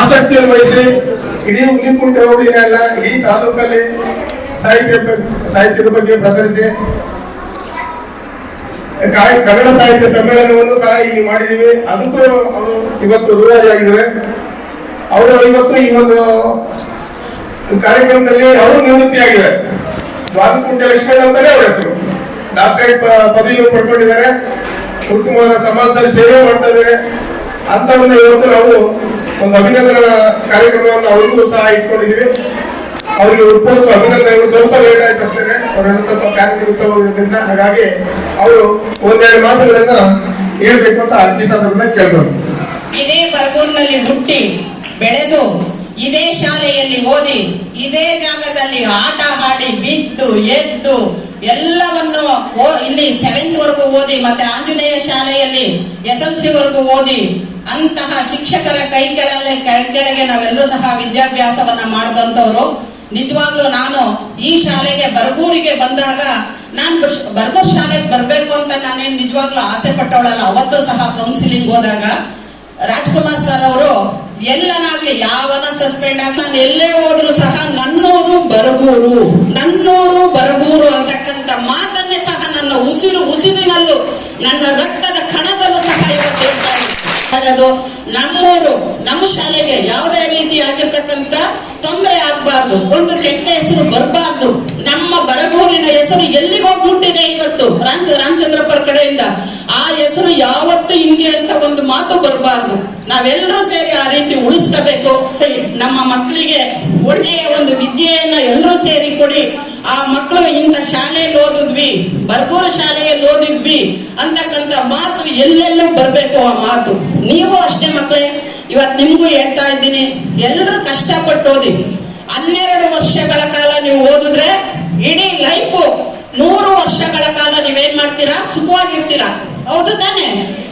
ಆಸಕ್ತಿಯನ್ನು ವಹಿಸಿ ಇಡೀ ಹುಲಿಕುಂಟೆ ಹೋಗಿಲ್ಲ ಇಡೀ ತಾಲೂಕಲ್ಲಿ ಸಾಹಿತ್ಯ ಸಾಹಿತ್ಯದ ಬಗ್ಗೆ ಪ್ರಸರಿಸಿ. ಕನ್ನಡ ಸಾಹಿತ್ಯ ಸಮ್ಮೇಳನವನ್ನು ಸಹ ಇಲ್ಲಿ ಮಾಡಿದೀವಿ ಅದಕ್ಕೂ ಅವರು ಇವತ್ತು ರೂವಾರಿ ಆಗಿದ್ದಾರೆ. ಅವರು ಇವತ್ತು ಈ ಒಂದು ಕಾರ್ಯಕ್ರಮದಲ್ಲಿ ಅವರು ನಿವೃತ್ತಿ ಆಗಿದ್ದಾರೆ ವಾದಕುಂಟೆ ಲಕ್ಷ್ಮಣ ಅಂತಾನೆ ಅವರ ಹೆಸರು. ಡಾಕ್ಟರೇಟ್ ಪದವಿಯನ್ನು ಪಡ್ಕೊಂಡಿದ್ದಾರೆ. ಉತ್ತಮವಾದ ಸಮಾಜದಲ್ಲಿ ಸೇವೆ ಮಾಡ್ತಾ ಇದ್ದಾರೆ. ಅಂತವನ್ನ ಇವತ್ತು ನಾವು ಒಂದು ಅಭಿನಂದನಾ ಕಾರ್ಯಕ್ರಮವನ್ನು ಅವ್ರಿಗೂ ಸಹ ಇಟ್ಕೊಂಡಿದ್ದೀವಿ. ಅವರಿಗೆ ಉತ್ಪೂರ್ವ ಅಭಿನಂದನೆಗಳು ಸ್ವಲ್ಪ ಲೇಟ್ ಆಯ್ತು ಅಷ್ಟೇ ಅವರನ್ನು ಸ್ವಲ್ಪ ಕಾರ್ಯಕ್ರಮದಿಂದ ಹಾಗಾಗಿ ಅವರು ಒಂದೆರಡು ಮಾತುಗಳನ್ನ ಹೇಳ್ಬೇಕು ಅಂತ ಅರ್ಜಿ ಸಂದರ್ಭದಲ್ಲಿ ಕೇಳ್ಬೋದು. ಇದೇ ಬರಗೂರಿನಲ್ಲಿ ಹುಟ್ಟಿ, ಬೆಳೆದು, ಇದೇ ಶಾಲೆಯಲ್ಲಿ ಓದಿ, ಇದೇ ಜಾಗದಲ್ಲಿ ಆಟ ಆಡಿ, ಬಿದ್ದು, ಎದ್ದು, ಎಲ್ಲವನ್ನು ಇಲ್ಲಿ ಸೆವೆಂತ್ ವರೆಗೂ ಓದಿ, ಮತ್ತೆ ಆಂಜನೇಯ ಶಾಲೆಯಲ್ಲಿ ಎಸ್ ಎಲ್ ಸಿ ವರೆಗೂ ಓದಿ ಅಂತಹ ಶಿಕ್ಷಕರ ಕೈ ಕೈ ಕೆಳಗೆ ನಾವೆಲ್ಲರೂ ಸಹ ವಿದ್ಯಾಭ್ಯಾಸವನ್ನ ಮಾಡಿದಂಥವ್ರು. ನಿಜವಾಗ್ಲೂ ನಾನು ಈ ಶಾಲೆಗೆ ಬರಗೂರಿಗೆ ಬಂದಾಗ ನಾನು ಬರಗೂರ್ ಶಾಲೆಗೆ ಬರಬೇಕು ಅಂತ ನಾನೇನು ನಿಜವಾಗ್ಲೂ ಆಸೆ ಪಟ್ಟವಳಲ್ಲ. ಅವತ್ತು ಸಹ ಕೌನ್ಸಿಲಿಂಗ್ ಹೋದಾಗ ರಾಜ್ಕುಮಾರ್ ಸರ್ ಅವರು, ಎಲ್ಲನಾಗ್ಲಿ ಯಾವನ ಸಸ್ಪೆಂಡ್ ಆಗಿ ನಾನು ಎಲ್ಲೇ ಹೋದ್ರು ಸಹ ನನ್ನೂರು ಬರಗೂರು ನನ್ನೂರು ಬರಗೂರು ಅಂತಕ್ಕಂಥ ಮಾತನ್ನೇ ಸಹ ನನ್ನ ಉಸಿರು, ಉಸಿರಿನಲ್ಲೂ ನನ್ನ ರಕ್ತದ ಅದು ನಮ್ಮೂರು ನಮ್ಮ ಶಾಲೆಗೆ ಯಾವುದೇ ರೀತಿ ಆಗಿರ್ತಕ್ಕಂತ ತೊಂದರೆ ಆಗ್ಬಾರ್ದು, ಒಂದು ಕೆಟ್ಟ ಹೆಸರು ಬರಬಾರ್ದು. ನಮ್ಮ ಬರಗೂರಿನ ಹೆಸರು ಎಲ್ಲಿಗೆ ಮುಟ್ಟಿದೆ ಇವತ್ತು? ರಾಮ್ ರಾಮಚಂದ್ರಪ್ಪರ ಕಡೆಯಿಂದ. ಆ ಹೆಸರು ಯಾವತ್ತು ಹಿಂಗೆ ಅಂತ ಒಂದು ಮಾತು ಬರಬಾರ್ದು. ನಾವೆಲ್ಲರೂ ಸೇರಿ ಆ ರೀತಿ ಉಳಿಸ್ಕೋಬೇಕು. ನಮ್ಮ ಮಕ್ಕಳಿಗೆ ಒಳ್ಳೆಯ ಒಂದು ವಿದ್ಯೆಯನ್ನ ಎಲ್ಲರೂ ಸೇರಿ ಕೊಡಿ. ಆ ಮಕ್ಕಳು ಇಂಥ ಶಾಲೆಯಲ್ಲಿ ಓದಿದ್ವಿ ಬರ್ಗೂರು ಶಾಲೆಯಲ್ಲಿ ಓದಿದ್ವಿ ಅಂತಕ್ಕಂಥ ಮಾತು ಎಲ್ಲೆಲ್ಲೂ ಬರಬೇಕು ಆ ಮಾತು. ನೀವು ಅಷ್ಟೇ ಮಕ್ಕಳೇ, ಇವತ್ತು ನಿಮಗೂ ಹೇಳ್ತಾ ಇದ್ದೀನಿ, ಎಲ್ಲರೂ ಕಷ್ಟಪಟ್ಟು ಓದಿ. ಹನ್ನೆರಡು ವರ್ಷಗಳ ಕಾಲ ನೀವು ಓದಿದ್ರೆ ಇಡೀ ಲೈಫು ನೂರು ವರ್ಷಗಳ ಕಾಲ ನೀವೇನ್ ಮಾಡ್ತೀರಾ? ಸುಖವಾಗಿರ್ತೀರಾ ಹೌದು ತಾನೆ.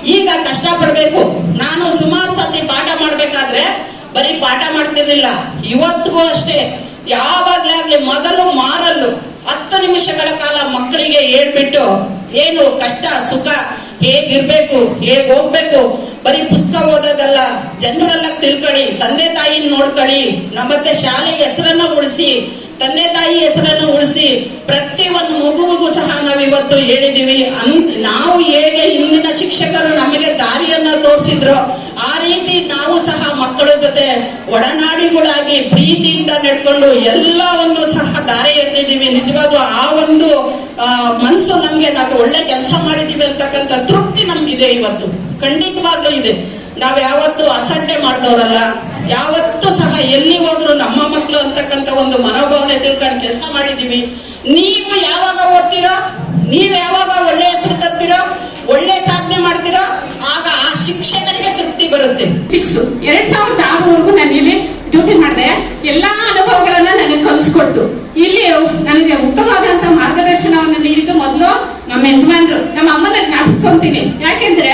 ಈಗ ಕಷ್ಟ ಪಡ್ಬೇಕು ನಾನು ಸುಮಾರು ಸತಿ ಪಾಠ ಮಾಡ್ಬೇಕಾದ್ರೆ ಬರೀ ಪಾಠ ಮಾಡ್ತಿರ್ಲಿಲ್ಲ. ಇವತ್ತಿಗೂ ಅಷ್ಟೇ. ಯಾವಾಗ್ಲಾಗ್ಲಿ ಮೊದಲು ಮಾರಲ್ಲು ಹತ್ತು ನಿಮಿಷಗಳ ಕಾಲ ಮಕ್ಕಳಿಗೆ ಹೇಳ್ಬಿಟ್ಟು ಏನು ಕಷ್ಟ, ಸುಖ, ಹೇಗಿರ್ಬೇಕು ಹೇಗ್ ಹೋಗ್ಬೇಕು ಬರೀ ಪುಸ್ತಕ ಓದೋದಲ್ಲ, ಜನರೆಲ್ಲ ತಿಳ್ಕೊಳ್ಳಿ, ತಂದೆ ತಾಯಿನ ನೋಡ್ಕೊಳ್ಳಿ, ನಮ್ಮತ್ತೆ ಶಾಲೆ ಹೆಸರನ್ನ ಉಳಿಸಿ, ತಂದೆ ತಾಯಿ ಹೆಸರನ್ನು ಉಳಿಸಿ ಪ್ರತಿ ಒಂದು ಮಗುವಿಗೂ ಸಹ ನಾವು ಇವತ್ತು ಹೇಳಿದೀವಿ ಅಂತ ನಾವು ಹೇಗೆ ಹಿಂದಿನ ಶಿಕ್ಷಕರು ನಮಗೆ ದಾರಿಯನ್ನ ತೋರಿಸಿದ್ರು ರೀತಿ ನಾವು ಸಹ ಮಕ್ಕಳ ಜೊತೆ ಒಡನಾಡಿಗಳಾಗಿ ಪ್ರೀತಿಯಿಂದ ನಡ್ಕೊಂಡು ಎಲ್ಲವನ್ನು ಸಹ ದಾರಿ ಎಳೆದಿದ್ದೀವಿ ನಿಜವಾಗ್ಲೂ ಆ ಒಂದು ಮನಸ್ಸು ನಮ್ಗೆ ನಾವು ಒಳ್ಳೆ ಕೆಲಸ ಮಾಡಿದೀವಿ ಅಂತಕ್ಕಂಥ ತೃಪ್ತಿ ನಮ್ಗಿದೆ ಇವತ್ತು. ಖಂಡಿತವಾಗ್ಲೂ ಇದೆ. ನಾವ್ ಯಾವತ್ತು ಅಸಡ್ಡೆ ಮಾಡಿದವರಲ್ಲ. ಯಾವತ್ತು ಸಹ ಎಲ್ಲಿ ಹೋದ್ರು ನಮ್ಮ ಮಕ್ಕಳು ಅಂತಕ್ಕಂಥ ಒಂದು ಮನೋಭಾವನೆ ತಿಳ್ಕೊಂಡು ಕೆಲಸ ಮಾಡಿದೀವಿ ನೀವು ಯಾವಾಗ ಓದ್ತೀರೋ, ನೀವ್ ಯಾವಾಗ ಒಳ್ಳೆ ಹೆಸರು ತರ್ತೀರೋ, ಒಳ್ಳೆ ಸಾಧನೆ ಮಾಡ್ತೀರೋ, ಆಗ ಆ ಶಿಕ್ಷಕರಿಗೆ ಬರುತ್ತೆ. ಸಿಕ್ಸ್ ಎರಡ್ ಸಾವಿರದ ಆರವರೆಗೂ ನಾನು ಇಲ್ಲಿ ಡ್ಯೂಟಿ ಮಾಡಿದೆ. ಎಲ್ಲಾ ಅನುಭವಗಳನ್ನ ನನಗೆ ಕಲಿಸ್ಕೊಡ್ತು. ಇಲ್ಲಿ ನನಗೆ ಉತ್ತಮವಾದಂತ ಮಾರ್ಗದರ್ಶನವನ್ನು ನೀಡಿದ್ದು ಮೊದಲು ನಮ್ಮ ಯಜಮಾನ್ರು. ನಮ್ಮ ಅಮ್ಮನ ಜ್ಞಾಪಿಸ್ಕೊಂತೀನಿ. ಯಾಕೆಂದ್ರೆ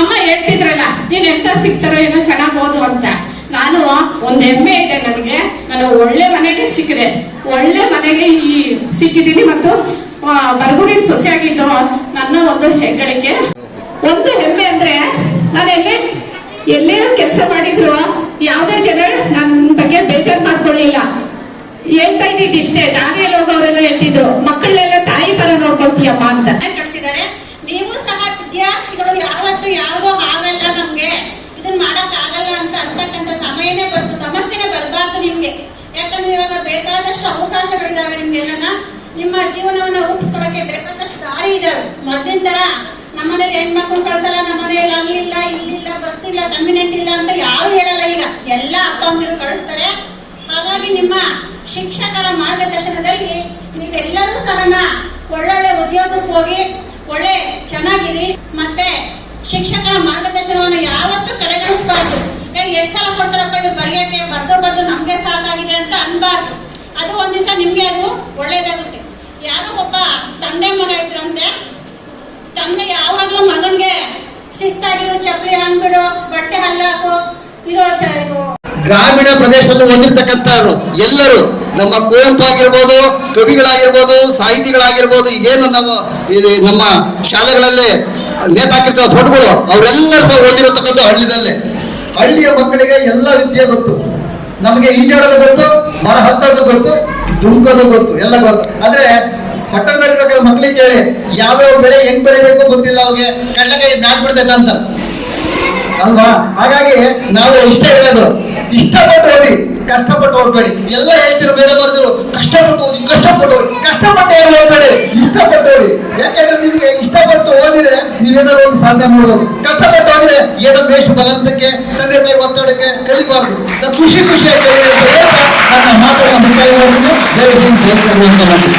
ಅಮ್ಮ ಹೇಳ್ತಿದ್ರಲ್ಲ, ನೀನ್ ಎಂತ ಸಿಗ್ತಾರೋ ಏನೋ ಚೆನ್ನಾಗಿ ಓದು ಅಂತ. ನಾನು ಒಂದ್ ಹೆಮ್ಮೆ ಇದೆ ನನಗೆ. ನಾನು ಒಳ್ಳೆ ಮನೆಗೆ ಸಿಕ್ಕಿದೆ. ಒಳ್ಳೆ ಮನೆಗೆ ಈ ಸಿಕ್ಕಿದ್ದೀನಿ ಮತ್ತು ಬರಗೂರಿನ ಸೊಸೆ ಆಗಿದ್ದು ನನ್ನ ಒಂದು ಹೆಗ್ಗಳಿಕೆ. ಒಂದು ಹೆಮ್ಮೆ ಅಂದ್ರೆ ನಾನು ಎಲ್ಲೇ ಎಲ್ಲೇ ಕೆಲಸ ಮಾಡಿದ್ರು ಯಾವುದೇ ಜನ ನನ್ನ ಬಗ್ಗೆ ಬೇಜಾರು ಮಾಡ್ಕೊಳ್ಳಿಲ್ಲ ಹೇಳ್ತಾ ಇದ್ದಿದ್ದು ಇಷ್ಟೇ. ದಾರಿಯಲ್ಲಿ ಹೋಗೋರೆಲ್ಲ ಹೇಳ್ತಿದ್ರು, ಮಕ್ಕಳನ್ನೆಲ್ಲ ತಾಯಿ ತರ ನೋಡ್ಕೊಂತೀಯಮ್ಮ ಅಂತ. ಕಳಿಸಿದ್ದಾರೆ ನೀವು ಸಹ ವಿದ್ಯಾರ್ಥಿಗಳು ಯಾವತ್ತು ಯಾವುದೋ ಆಗಲ್ಲ ನಮ್ಗೆ. ಇದನ್ನ ಮಾಡಕ್ ಆಗಲ್ಲ ಅಂತ ಅಂತಕ್ಕಂಥ ಸಮಯನೇ ಬರ್ಬೋದು ಸಮಸ್ಯೆನೇ ಬರಬಾರ್ದು ನಿಮ್ಗೆ. ಯಾಕಂದ್ರೆ ಇವಾಗ ಬೇಕಾದಷ್ಟು ಅವಕಾಶಗಳಿದಾವೆ ನಿಮ್ಗೆಲ್ಲನ. ನಿಮ್ಮ ಜೀವನವನ್ನ ರೂಪಿಸ್ಕೊಳಕ್ಕೆ ಬೇಕಾದಷ್ಟು ದಾರಿ ಇದಾವೆ. ಮೊದ್ಲಿನ ತರ ನಮ್ಮನೇಲಿ ಹೆಣ್ಮಕ್ಳು ಕಳ್ಸಲ್ಲ, ನಮ್ಮನೇಲಿ ಅಲ್ಲಿಲ್ಲ, ಇಲ್ಲಿಲ್ಲ ಬಸ್ ಇಲ್ಲ ಕನ್ವಿನೆಂಟ್ ಇಲ್ಲ ಅಂತ ಯಾರು ಹೇಳಲ್ಲ ಈಗ. ಎಲ್ಲ ಅಪ್ಪ ಅಮ್ಮರು ಕಳಿಸ್ತಾರೆ. ಹಾಗಾಗಿ ನಿಮ್ಮ ಶಿಕ್ಷಕರ ಮಾರ್ಗದರ್ಶನದಲ್ಲಿ ನೀವೆಲ್ಲರೂ ಸಹ ಒಳ್ಳೊಳ್ಳೆ ಉದ್ಯೋಗಕ್ಕೆ ಹೋಗಿ, ಒಳ್ಳೆ ಚೆನ್ನಾಗಿರಿ, ಮತ್ತೆ ಶಿಕ್ಷಕರ ಮಾರ್ಗದರ್ಶನವನ್ನು ಯಾವತ್ತೂ ಕಡೆಗಣಿಸಬಾರ್ದು. ಎಷ್ಟು ಸಲ ಕೊಡ್ತಾರಪ್ಪ ಇದು ಬರೆಯಕ್ಕೆ ಬರ್ದು ಬರ್ದು ನಮ್ಗೆ ಸಾಕಾಗಿದೆ ಅಂತ ಅನ್ಬಾರ್ದು. ಗ್ರಾಮೀಣ ಪ್ರದೇಶದಲ್ಲಿ ಹೊಂದಿರತಕ್ಕಂಥವ್ರು ಎಲ್ಲರೂ ನಮ್ಮ ಕುವೆಂಪು ಆಗಿರ್ಬೋದು, ಕವಿಗಳಾಗಿರ್ಬೋದು, ಸಾಹಿತಿಗಳಾಗಿರ್ಬೋದು, ಏನು ನಮ್ಮ ಇದು ನಮ್ಮ ಶಾಲೆಗಳಲ್ಲಿ ನೇತಾಕಿರ್ತಾವ ಫೋಟೋಗಳು ಅವರೆಲ್ಲರೂ ಸಹ ಓದಿರತಕ್ಕಂಥ ಹಳ್ಳಿನಲ್ಲೇ. ಹಳ್ಳಿಯ ಮಕ್ಕಳಿಗೆ ಎಲ್ಲ ವಿದ್ಯೆ ಗೊತ್ತು. ನಮಗೆ ಈಜಾಡೋದು ಗೊತ್ತು ಮರ ಹತ್ತೋದು ಗೊತ್ತು, ದುಮ್ಕೋದು ಗೊತ್ತು, ಎಲ್ಲ ಗೊತ್ತು. ಆದ್ರೆ ಪಟ್ಟಣದಲ್ಲಿರ್ತಕ್ಕಂಥ ಮಕ್ಕಳಿಗೆ ಕೇಳಿ, ಯಾವ್ಯಾವ ಬೆಳೆ ಹೆಂಗ್ ಬೆಳಿಬೇಕು ಗೊತ್ತಿಲ್ಲ ಅವ್ರಿಗೆ. ಕಡ್ಲೆಕಾಯಿ ಮ್ಯಾಕ್ ಬಿಡ್ತೈತೆ ಅಂತ ಅಲ್ವಾ? ಹಾಗಾಗಿ ನಾವು ಇಷ್ಟ ಹೇಳೋದು. ಇಷ್ಟಪಟ್ಟು ಓದಿ ಕಷ್ಟಪಟ್ಟು ಓದ್ಬೇಡಿ ಎಲ್ಲ ಹೇಳ್ತಿರೋ ಬೇಡ ಬರ್ತಿರೋ ಕಷ್ಟಪಟ್ಟು ಓದಿ ಕಷ್ಟಪಟ್ಟು ಓದಿ ಕಷ್ಟಪಟ್ಟು ಏನು ಓದ್ಬೇಡಿ ಇಷ್ಟಪಟ್ಟು ಓದಿ ಯಾಕೆಂದ್ರೆ ನಿಮ್ಗೆ ಇಷ್ಟಪಟ್ಟು ಓದಿದ್ರೆ ನೀವೇನಾದ್ರು ಒಂದು ಸಾಧನೆ ಮಾಡ್ಬೋದು. ಕಷ್ಟಪಟ್ಟು ಓದಿದ್ರೆ ಏನೋ ಬೇಸ್ಟ್ ಬಲಂತಕ್ಕೆ ತಂದೆ ತಾಯಿ ಒತ್ತಡಕ್ಕೆ ಕಲಿಬಾರ್ದು. ಖುಷಿ ಖುಷಿಯಾಗಿ ನನ್ನ ಮಾತನ್ನ ಮುಕ್ತಾಯ ಜೈ ಹಿಂದ್, ಜೈ ಕರ್ನಾಟಕ